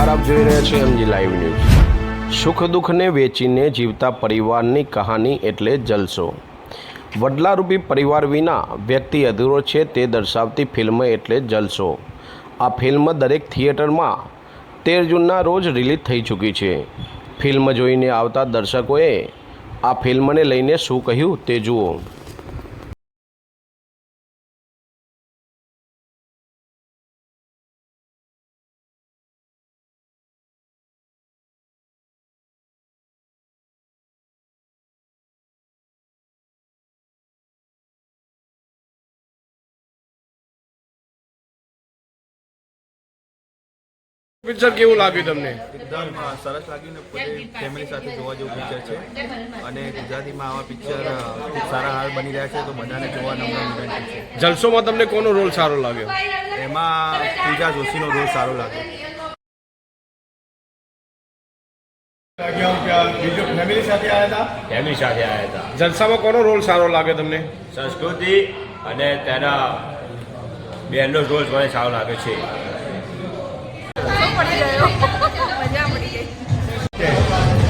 નમસ્કાર આપ જોઈ રહ્યા છો એમજી લાઈવ ન્યૂઝ સુખ દુઃખને વેચીને જીવતા પરિવારની કહાની એટલે જલસો. વડલારૂપી પરિવાર વિના વ્યક્તિ અધૂરો છે તે દર્શાવતી ફિલ્મ એટલે જલસો. આ ફિલ્મ દરેક થિયેટરમાં તેર જૂનના રોજ રિલીઝ થઈ ચૂકી છે. ફિલ્મ જોઈને આવતા દર્શકોએ આ ફિલ્મને લઈને શું કહ્યું તે જુઓ. પિક્ચર કેવું લાગ્યું તમને? એકદમ સરસ લાગ્યું ને પોતે ફેમિલી સાથે જોવા જેવું પિક્ચર છે. અને ગુજરાતીમાં આવા પિક્ચર ખૂબ સારા હાલ બની રહ્યા છે તો બધાને જોવા નમ્ર વિનંતી છે. જલસોમાં તમને કોનો રોલ સારો લાગ્યો? એમાં પૂજા જોશીનો રોલ સારો લાગ્યો. બીજો ફેમિલી સાથે આવ્યા હતા ફેમિલી સાથે આવ્યા હતા. જલસામાં કોનો રોલ સારો લાગે તમને? સંસ્કૃતિ અને તેના બેનનો રોલ મને સારો લાગે છે. પડી ગયો મજા પડી ગઈ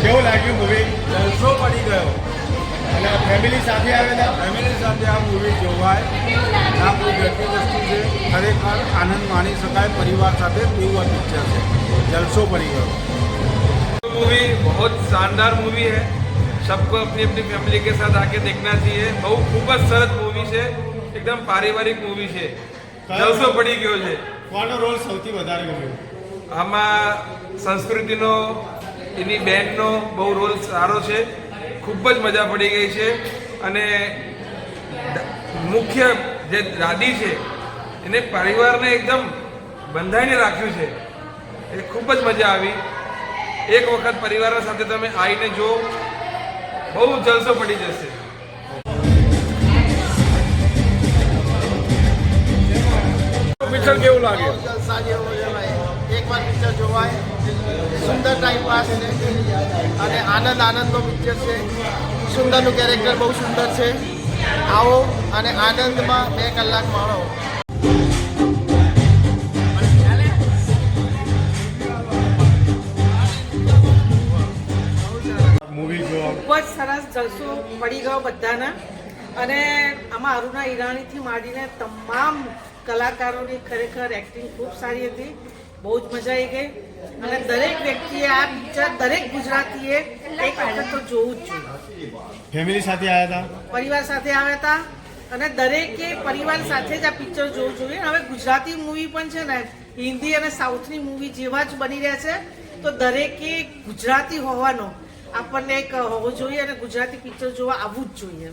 કેવું લાગ્યું મૂવી જલસો પડી ગયો અને ફેમિલી સાથે આવ્યા હતા ફેમિલી સાથે આ મૂવી જોવાય આ બહુ બેઠી વસ્તુ છે ખરેખર આનંદ માણી શકાય પરિવાર સાથે તેવું આ પિક્ચર છે જલસો પડી ગયો मूवी बहुत शानदार मूवी है सबको अपनी अपनी फैमिली के साथ आके देखना चाहिए બહુ ખૂબ જ સરસ મૂવી છે એકદમ પારિવારિક મૂવી છે જલસો પડી ગયો છે કોનો રોલ સૌથી વધારે ગમ્યો આમાં સંસ્કૃતિનો એની બેન્ડનો બહુ રોલ સારો છે. ખૂબ જ મજા પડી ગઈ છે. અને મુખ્ય જે દાદી છે એને પરિવારને એકદમ બંધાઈને રાખ્યું છે. એ ખૂબ જ મજા આવી. એક વખત પરિવાર સાથે તમે આવીને જો બહુ જલસો પડી જશે. પિક્ચર કેવું લાગ્યું જલસા જેવો જોવાય સુંદર ટાઈમ પાસ છે અને આનંદ આનંદનો પિક્ચર છે. સુંદરનું કેરેક્ટર બહુ સુંદર છે. આવો અને આનંદમાં બે કલાક માણો ખૂબ જ સરસ જલસો પડી ગયો બધાના. અને આમાં અરુણા ઈરાણીથી માંડીને તમામ કલાકારોની ખરેખર એક્ટિંગ ખૂબ સારી હતી. બહુ જ મજા આવી ગઈ. અને દરેક વ્યક્તિએ આ પિક્ચર દરેક ગુજરાતીએ એક વખત તો જોવું જ જોઈએ. ફેમિલી સાથે આવ્યા હતા? પરિવાર સાથે આવ્યા હતા અને દરેકે પરિવાર સાથે જ આ પિક્ચર જોવું જોઈએ. હવે ગુજરાતી મૂવી પણ છે ને હિન્દી અને સાઉથની મૂવી જેવા જ બની રહ્યા છે. તો દરેકે ગુજરાતી હોવાનો આપણને એક હોવો જોઈએ અને ગુજરાતી પિક્ચર જોવા આવવું જ જોઈએ.